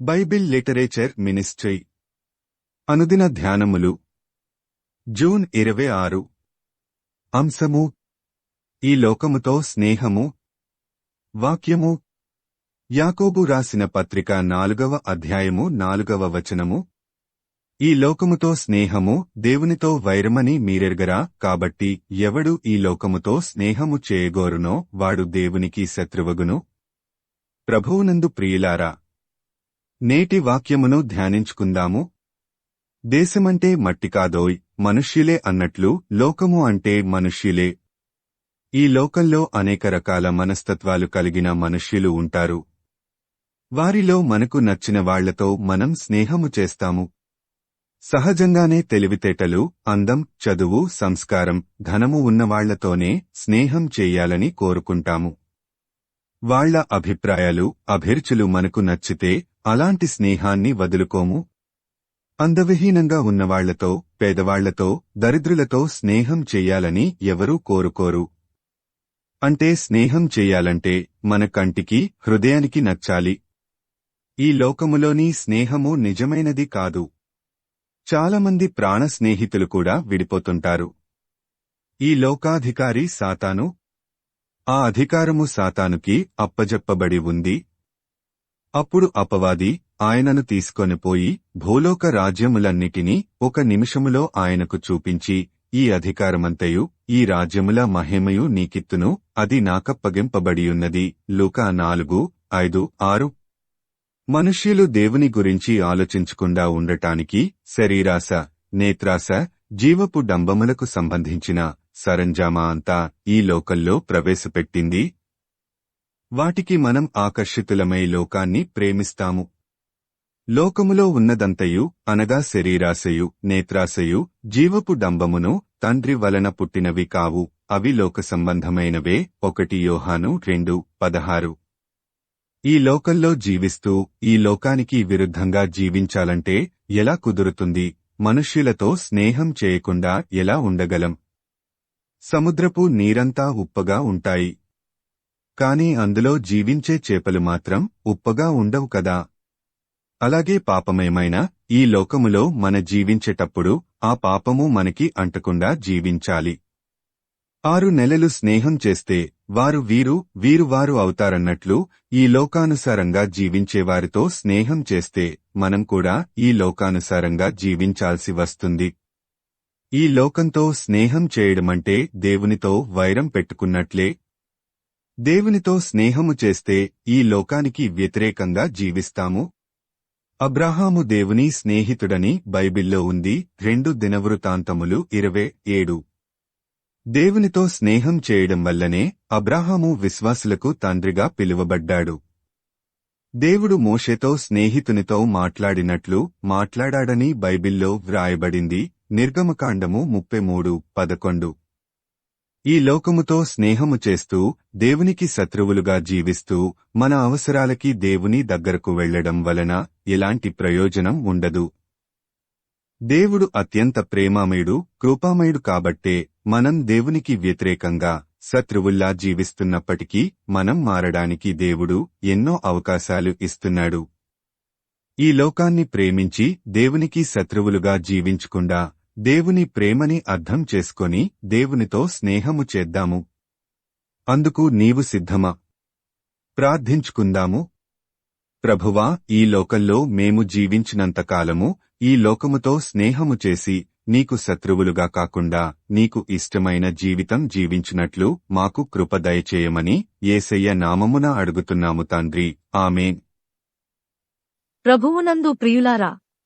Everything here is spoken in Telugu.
Bible literature ministry. అనుదిన ధ్యానములు. జూన్ ఇరవై ఆరు. అంశము. ఈ లోకముతో స్నేహము. వాక్యము. యాకోబు రాసిన పత్రిక నాలుగవ అధ్యాయము నాలుగవ వచనము. ఈ లోకముతో స్నేహము దేవునితో వైరమని మీరెరగరా? కాబట్టి ఎవడు ఈ లోకముతో స్నేహము చేయగోరునో వాడు దేవునికి శత్రువగును. ప్రభువునందు ప్రియులారా నేటి వాక్యమును ధ్యానించుకుందాము. దేశమంటే మట్టి కాదోయ్ మనుష్యులే అన్నట్లు లోకము అంటే మనుష్యులే. ఈ లోకంలో అనేక రకాల మనస్తత్వాలు కలిగిన మనుష్యులు ఉంటారు. వారిలో మనకు నచ్చిన వాళ్ళతో మనం స్నేహము చేస్తాము. సహజంగానే తెలివితేటలు అందం చదువు సంస్కారం ధనము ఉన్నవాళ్ళతోనే స్నేహం చెయ్యాలని కోరుకుంటాము. వాళ్ళ అభిప్రాయాలు అభిరుచులు మనకు నచ్చితే అలాంటి స్నేహాన్ని వదులుకోము. అందవిహీనంగా ఉన్నవాళ్ళతో పేదవాళ్ళతో దరిద్రులతో స్నేహం చెయ్యాలని ఎవరూ కోరుకోరు. అంటే స్నేహం చెయ్యాలంటే మన కంటికి హృదయానికి నచ్చాలి. ఈ లోకములోని స్నేహము నిజమైనది కాదు. చాలామంది ప్రాణ స్నేహితులు కూడా విడిపోతుంటారు. ఈ లోకాధికారి సాతాను ఆ అధికారము సాతానుకి అప్పజెప్పబడి ఉంది. అప్పుడు అపవాది ఆయనను తీసుకొనిపోయి భూలోక రాజ్యములన్నిటినీ ఒక నిమిషములో ఆయనకు చూపించి ఈ అధికారమంతయు ఈ రాజ్యముల మహిమయు నీకిత్తును అది నాకప్పగింపబడియున్నది. లూకా నాలుగు ఐదు ఆరు. మనుష్యులు దేవుని గురించి ఆలోచించకుండా ఉండటానికి శరీరాశ నేత్రాశ జీవపు డంబములకు సంబంధించిన సరంజామా అంతా ఈ లోకల్లో ప్రవేశపెట్టింది. వాటికి మనం ఆకర్షితులమై లోకాన్ని ప్రేమిస్తాము. లోకములో ఉన్నదంతయు అనగా శరీరాశయు నేత్రాశయు జీవపు డంబమును తండ్రి వలన పుట్టినవి కావు. అవి లోక సంబంధమైనవే. ఒకటి యోహాను రెండు పదహారు. ఈ లోకంలో జీవిస్తూ ఈ లోకానికి విరుద్ధంగా జీవించాలంటే ఎలా కుదురుతుంది? మనుష్యులతో స్నేహం చేయకుండా ఎలా ఉండగలం? సముద్రపు నీరంతా ఉప్పగా ఉంటాయి. కాని అందులో జీవించే చేపలు మాత్రం ఉప్పగా ఉండవు కదా. అలాగే పాపమేమైనా ఈ లోకములో మన జీవించేటప్పుడు ఆ పాపము మనకి అంటకుండా జీవించాలి. ఆరు నెలలు స్నేహం చేస్తే వారు వీరు వీరు వారు అవుతారన్నట్లు ఈ లోకానుసారంగా జీవించేవారితో స్నేహం చేస్తే మనం కూడా ఈ లోకానుసారంగా జీవించాల్సి వస్తుంది. ఈ లోకంతో స్నేహం చేయడమంటే దేవునితో వైరం పెట్టుకున్నట్లే దేవునితో స్నేహము చేస్తే ఈ లోకానికి వ్యతిరేకంగా జీవిస్తాము? అబ్రాహాము దేవుని స్నేహితుడని బైబిల్లో ఉంది. రెండు దినవృతాంతములు ఇరవై ఏడు. దేవునితో స్నేహం చేయడం వల్లనే అబ్రాహాము విశ్వాసులకు తండ్రిగా పిలువబడ్డాడు. దేవుడు మోషేతో స్నేహితునితో మాట్లాడినట్లు మాట్లాడాడని బైబిల్లో వ్రాయబడింది. నిర్గమకాండము ముప్పై మూడు పదకొండు. ఈ లోకముతో స్నేహము చేస్తూ దేవునికి శత్రువులుగా జీవిస్తూ మన అవసరాలకి దేవుని దగ్గరకు వెళ్ళడం వలన ఎలాంటి ప్రయోజనం ఉండదు. దేవుడు అత్యంత ప్రేమామయుడు కృపామయుడు కాబట్టే మనం దేవునికి వ్యతిరేకంగా శత్రువుల్లా జీవిస్తున్నప్పటికీ మనం మారడానికి దేవుడు ఎన్నో అవకాశాలు ఇస్తున్నాడు. ఈ లోకాన్ని ప్రేమించి దేవునికి శత్రువులుగా జీవించకుండా దేవుని ప్రేమని అర్థం చేసుకొని దేవునితో స్నేహము చేద్దాము. అందుకు నీవు సిద్ధమా? ప్రార్థించుకుందాము. ప్రభువా ఈ లోకంలో మేము జీవించినంతకాలము ఈ లోకముతో స్నేహము చేసి నీకు శత్రువులుగా కాకుండా నీకు ఇష్టమైన జీవితం జీవించినట్లు మాకు కృప దయచేయమని ఏసయ్య నామమున అడుగుతున్నాము తండ్రి. ఆమెన్. ప్రభువునందు ప్రియులారా